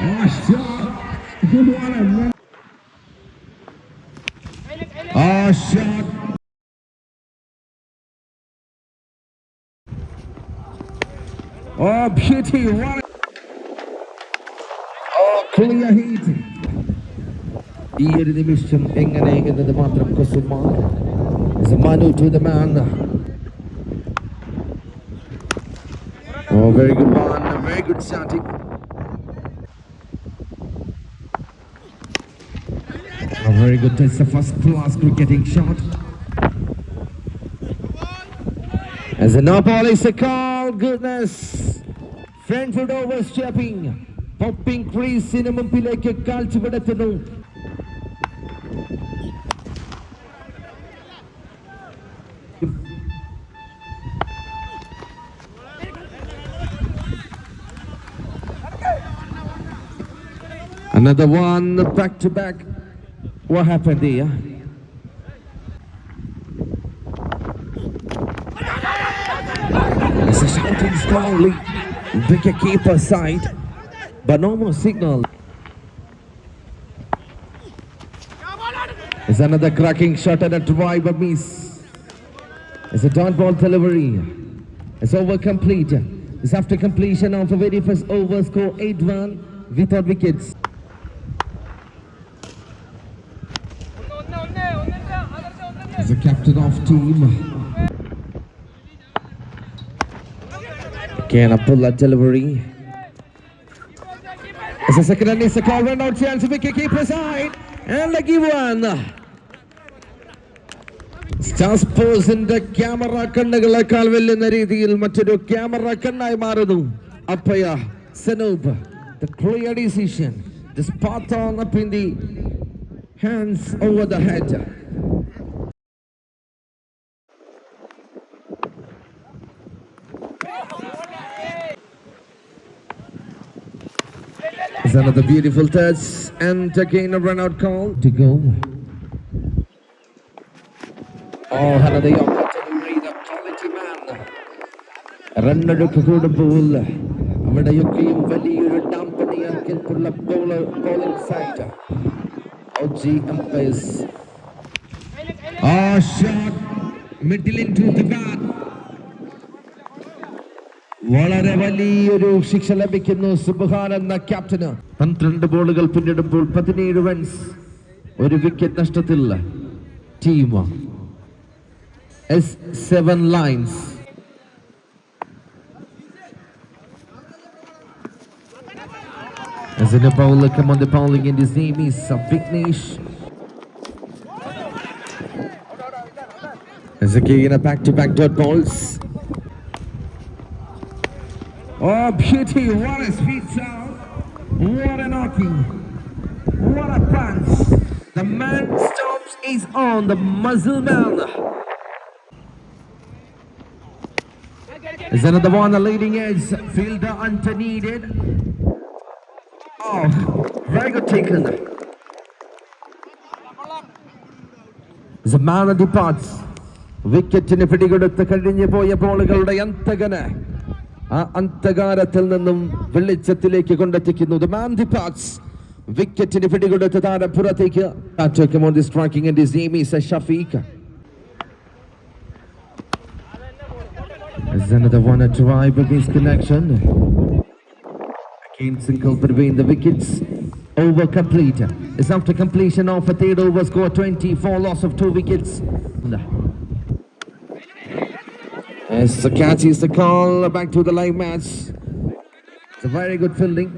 Oh, shot. What a man. Oh, shot. Oh, beauty. What a... Oh, clear heat. ഈ ഒരു നിമിഷം എങ്ങനെ എന്നത് മാത്രം കുസുമാർ Is a Manu to the man. Oh, very good one. Very good starting. A very good test. A first class cricketing shot. As a no ball is a call. Goodness. Frankfurt overstepping. Popping ക്രീസിന് മുമ്പിലേക്ക് കാഴ്ചപ്പെടുത്തുന്നു Another one back to back. What happened there? It's a shouting strongly. Wicket keeper side, but no more signal. It's another cracking shot and a drive a miss. It's a dot ball delivery. It's over complete. It's after completion of a very first over score 8-1 without wickets. The captain of team. Again, Abdullah delivery. As a second and it's a call run out chance wicket keeper side. And lucky one. Star സ്പോർട്സിന്റെ camera കണ്ണുകളെക്കാൾ വെല്ലുന്ന രീതിയിൽ മറ്റൊരു camera കണ്ണായി മാറുന്നു അപ്പയ Sanoop the clear decision the spot on up in the hands over the head It's another beautiful touch and again a run out call to go. Oh, another Yorker delivery, the quality man. റണ്ണെടുക്ക് കൂടുമ്പോൾ അവിടെയൊക്കെയും വലിയൊരു ഡാമ്പണിയാക്കിയിട്ടുള്ള bowler bowling side ഔജി എംപയർസ് ആ shot middle into the bat വളരെ വലിയൊരു ശിക്ഷ ലഭിക്കുന്നു സുബുഹാൻ എന്ന captain പന്ത്രണ്ട് ബോളുകൾ പിന്നിടുമ്പോൾ പതിനേഴ് റൺസ് ഒരു വിക്കറ്റ് നഷ്ടത്തിൽ team S lines As in the bowler, come on the bowling, and his name is Vignesh. As again a back-to-back dot balls. Oh, beauty! What a speed sound! What a knocking! What a punch! The man stops is on the muzzle man. Is another one the leading edge fielder under needed. Oh, very good taken. Is a man that departs. വിക്കറ്റിന് പിടികൊടുത്ത് കഴിഞ്ഞു പോയ ബോളുകളുടെ അന്തകന് ആ അന്ധകാരത്തിൽ നിന്നും വെളിച്ചത്തിലേക്ക് കൊണ്ടെത്തിക്കുന്നു The man departs. വിക്കറ്റിന് പിടികൊടുത്ത് താരം പുറത്തേക്ക് Took him on the striking and his name is Shafiq. There's another one a drive against connection. Again single between the wickets. Over complete. It's after completion of a third over score 24 loss of two wickets. As the catch is the call back to the live match. It's a very good fielding.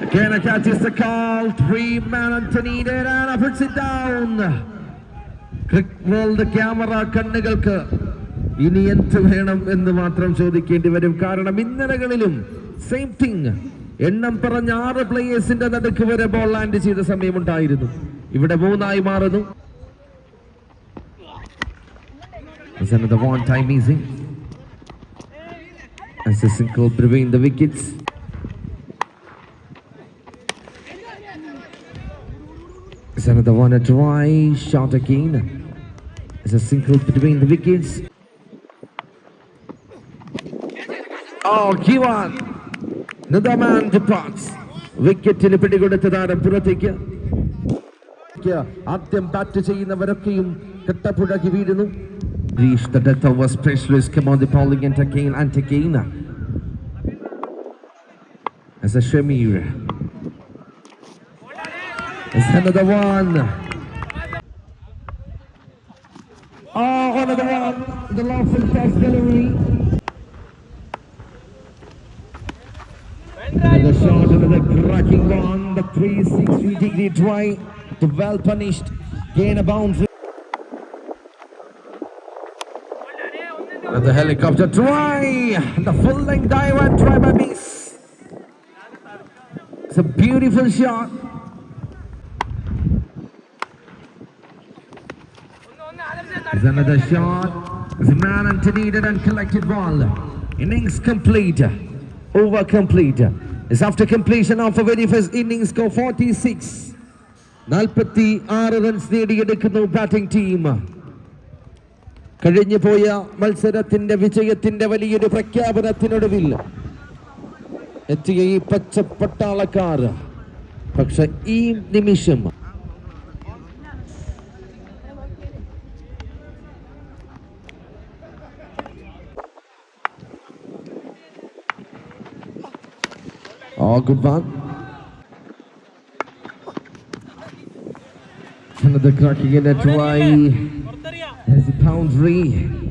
Again, a catch is the call. Three Anthony there and puts it down. Cric world camera കണ്ണുകൾക്ക് ഇനി എന്ത് വേണം എന്ന് മാത്രം ചോദിക്കേണ്ടി വരും കാരണം ഇന്നലകളിലും same thing എണ്ണം പറഞ്ഞ ആറ് പ്ലേയേഴ്സിന്റെ നടുക്ക് വരെ ബോൾ ലാൻഡ് ചെയ്ത സമയം ഉണ്ടായിരുന്നു ഇവിടെ മൂന്നായി മാറുന്നു. ഓ കിവാൻ വിക്കറ്റിന് പിടികൊടുത്ത താരം പുറത്തേക്ക് ആദ്യം ബാറ്റ് ചെയ്യുന്നവരൊക്കെയും കെട്ടപ്പുഴകി വീഴുന്നു Reached the death of a specialist come on the bowling and again and again as a Shamir is another one oh another one the lawful pass delivery cracking one, the 360 degree try, the well punished, gain a boundary. The helicopter try, the full length dive and try by Miss. It's a beautiful shot. There's another shot. There's a man and needed and collected ball. Innings complete. Over complete. It's after completion of a very first innings score 46. നാൽപ്പത്തി ആറ് runs നേടിയെടുക്കുന്നു batting team കഴിഞ്ഞു പോയ മത്സരത്തിന്റെ വിജയത്തിന്റെ വലിയൊരു പ്രഖ്യാപനത്തിനൊടുവിൽ എത്തിയ ഈ പച്ച പട്ടാളക്കാർ പക്ഷെ ഈ നിമിഷം Oh, good one. Another cracking in a try. There's a boundary.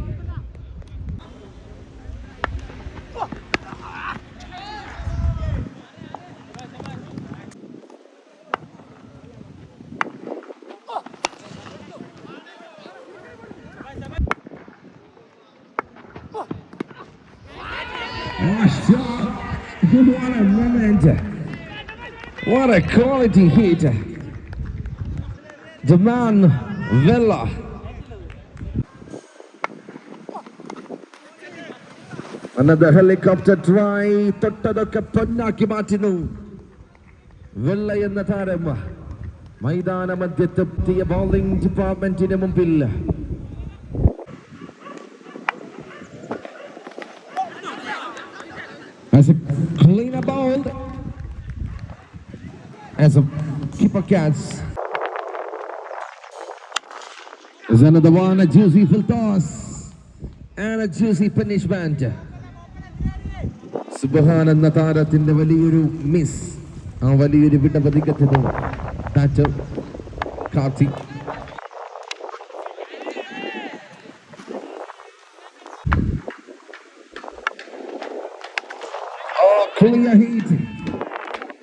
What a quality hit. The man, Villa. Another helicopter try. തൊട്ടതൊക്കെ പൊന്നാക്കി മാറ്റുന്നു വെള്ള എന്ന താരം മൈതാന മധ്യത്തെത്തിയ ബോളിംഗ് ഡിപ്പാർട്ട്മെന്റിന് മുമ്പിൽ as a cleaner bowled as a keeper catch. There's another one, a juicy full toss and a juicy punishment. സുബഹാൻ എന്ന താരത്തിന്റെ വലിയൊരു miss ആ വലിയൊരു വിടപതിക്കത്തിന് Karthik Oh, clear heat.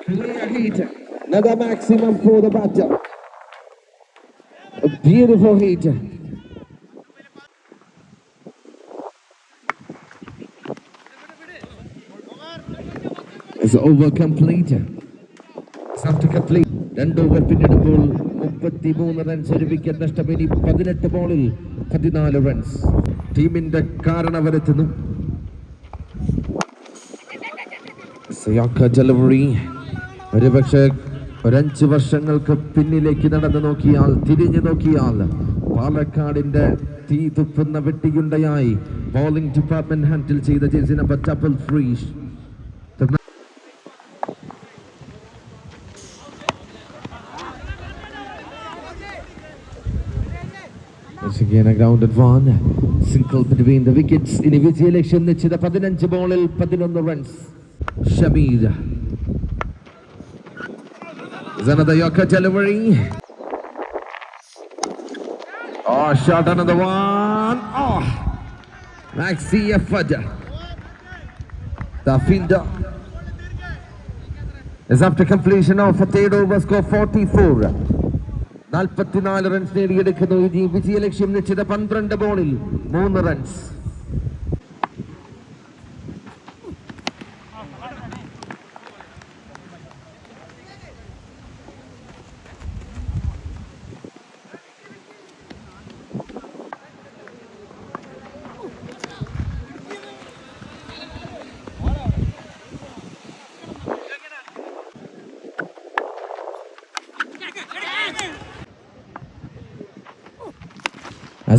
Clear heat. Another maximum for the batter. A beautiful heat. It's over complete. It's after complete. രണ്ട് over പിന്നിടുമ്പോൾ മുപ്പത്തി മൂന്ന് runs ഒരു വിക്കറ്റ് നഷ്ടം ഇനി പതിനെട്ട് ബോളിൽ പതിനാല് റൺസ് ടീമിന്റെ കാരണവരെത്തുന്നു ഡെലിവറി ഒരുപക്ഷെ ഒരഞ്ച് വർഷങ്ങൾക്ക് പിന്നിലേക്ക് നടന്നു നോക്കിയാൽ തിരിഞ്ഞു നോക്കിയാൽ പാലക്കാടിന്റെ തീ തുപ്പുന്ന വെട്ടിയുണ്ടയായി. ബോളിംഗ് ഡിപ്പാർട്ട്മെന്റ് ഹാൻഡിൽ ചെയ്ത ജേഴ്സി നമ്പർ ഡബിൾ പതിനഞ്ച് ബോളിൽ പതിനൊന്ന് runs Shameer Is another Yorker delivery. Oh, shot another one. Oh, Maxi effort. The fielder is after completion of a third over score 44. നാൽപ്പത്തിനാല് റൺസ് നേടിയെടുക്കുന്നു ഇനി വിജയലക്ഷ്യം നിശ്ചിത പന്ത്രണ്ട് ബോളിൽ മൂന്ന് runs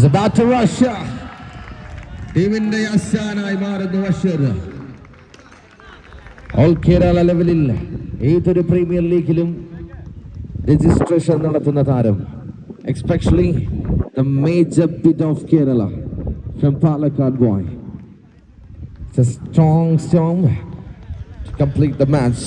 As about to rush. ടീമിന്റെ അശാനായി മാറുന്നു ബഷീർ ഓൾ കേരള ലെവലിൽ ഏതൊരു പ്രീമിയർ ലീഗിലും രജിസ്ട്രേഷൻ നടത്തുന്ന താരം especially the major bit of Kerala from Palakkad boy It's a strong storm to complete the match.